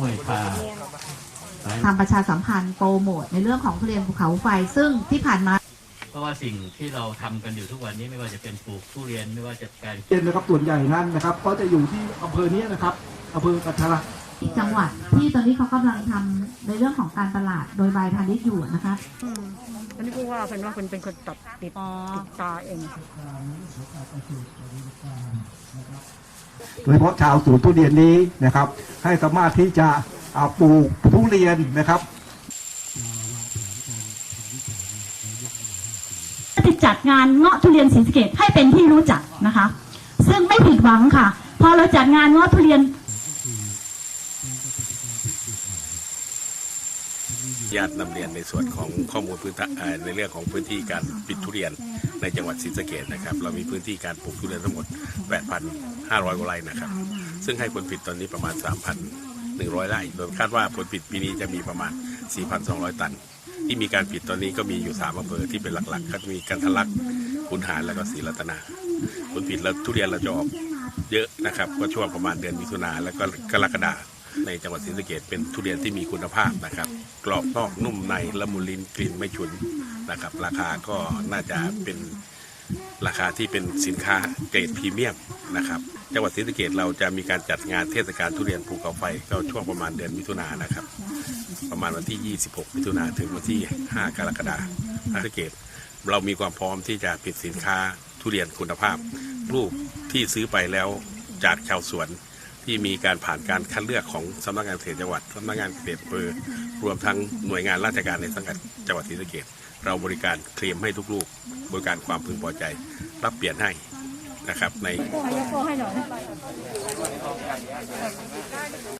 ห้วยคาสายทำประชาสัมพันธ์โปรโมทในเรื่องของทุเรียนภูเขาไฟซึ่งที่ผ่านมา เพราะว่าสิ่งที่เราทำกันอยู่ทุกวันนี้ไม่ว่าจะเป็นปลูกทุเรียนไม่ว่าจะการเรียนนะครับส่วนใหญ่นั้นนะครับ ก็จะอยู่ที่อำเภอนี้นะครับอำเภอกันทรลักษณ์อีกจังหวัดที่ตอนนี้เขากำลังทำในเรื่องของการตลาดโดยบายพาณิชย์อยู่นะคะอืมอันนี้พูดว่าเป็นว่าเป็นเป็นคนตัดติดติดตาเอง โดยเฉพาะชาวสวนทุเรียนนี้นะครับ ให้สามารถที่จะปลูกทุเรียนนะครับจะจัดงานเงาะทุเรียนศรีสะเกดให้เป็นที่รู้จักนะคะ ซึ่งไม่ผิดหวังค่ะ พอเราจัดงานเงาะทุเรียน ญาตินำเรียนในส่วนของข้อมูลพื้นในเรื่องของพื้นที่การปิดทุเรียนในจังหวัดศรีสะเกดนะครับ เรามีพื้นที่การปลูกทุเรียนทั้งหมด 8,500กว่าไร่นะครับ ซึ่งให้ผลผลิตตอนนี้ประมาณ 3,100 ไร่โดยคาดว่าผลผลิตปีนี้จะมีประมาณ 4,200 ตัน ที่มีการปิดตอนนี้ก็มีอยู่3อำเภอที่เป็นหลักๆ ก็มีกันทะลักขุนหารแล้วก็ศรีรัตนา ผลผลิตแล้วทุเรียนเราจะออกเยอะนะครับ ก็ช่วงประมาณเดือนมิถุนาแล้วก็กรกฎา ในจังหวัดศรีสะเกดเป็นทุเรียนที่มีคุณภาพนะครับ กรอบนอกนุ่มในละมุนลิ้นกลิ่นไม่ฉุนนะครับ ราคาก็น่าจะเป็นราคาที่เป็นสินค้าเกรดพรีเมียมนะครับจังหวัดศรีสะเกดเราจะมีการจัดงานเทศกาลทุเรียนภูเขาไฟก็ช่วงประมาณเดือนมิถุนายนนะครับ ประมาณวันที่ 26 มิถุนายนถึงวันที่ 5 กรกฎาคมศรีสะเกดเรามีความพร้อมที่จะผลิตสินค้าทุเรียนคุณภาพ รูปที่ซื้อไปแล้วจากชาวสวน ที่มีการผ่านการคัดเลือกของสำนักงานเกษตรจังหวัดสำนักงานเกษตรอำเภอรวมทั้งหน่วยงานราชการในสังกัดจังหวัดศรีสะเกดเราบริการเคลมให้ทุกลูก บริการความพึงพอใจ รับเปลี่ยนให้นะครับใน